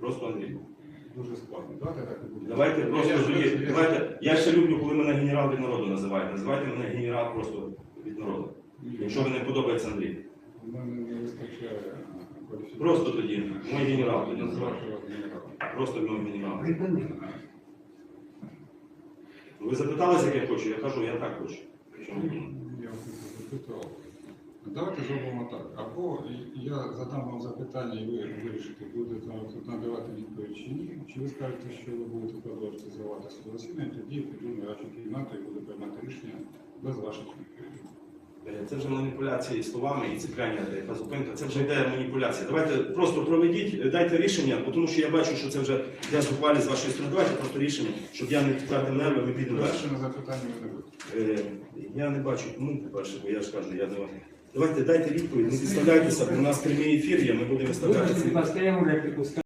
Просто Андрій. Дуже складно. Давайте так і буде. Давайте просто я- тоді. я- Давайте. Я ще люблю, коли мене генерал від народу називають. Називайте мене генерал просто від народу. Якщо ви не подобається Андрій. У мене не вистачає кваліфікації. Просто тоді. Мой генерал тоді називайте. Просто мій генерал. Ви запиталися, як я хочу, я кажу, я так хочу. Чому? Я вас не запитав. Давайте зробимо так. Або я задам вам запитання, і ви вирішите, будете нам тут відповідь чи ні. Чи ви скажете, що ви будете продовжувати зривати судове засідання, тоді я піду на вашу кімнату і буду приймати рішення без ваших відповідей. Е, Це вже маніпуляції словами і цепляння, яка зупинка. Це вже йде маніпуляція. Давайте просто проведіть, е, дайте рішення, тому що я бачу, що це вже я зухвалі з вашої сторони. Давайте просто рішення, щоб я не втратив нерви, ми підемо далі. Перше на запитання не будете. Е, Я не бачу кому, по-перше, бо я ж кажу, я не Давайте дайте відповідь, не підставляйтеся, бо у нас прямий ефір є, ми будемо виставляти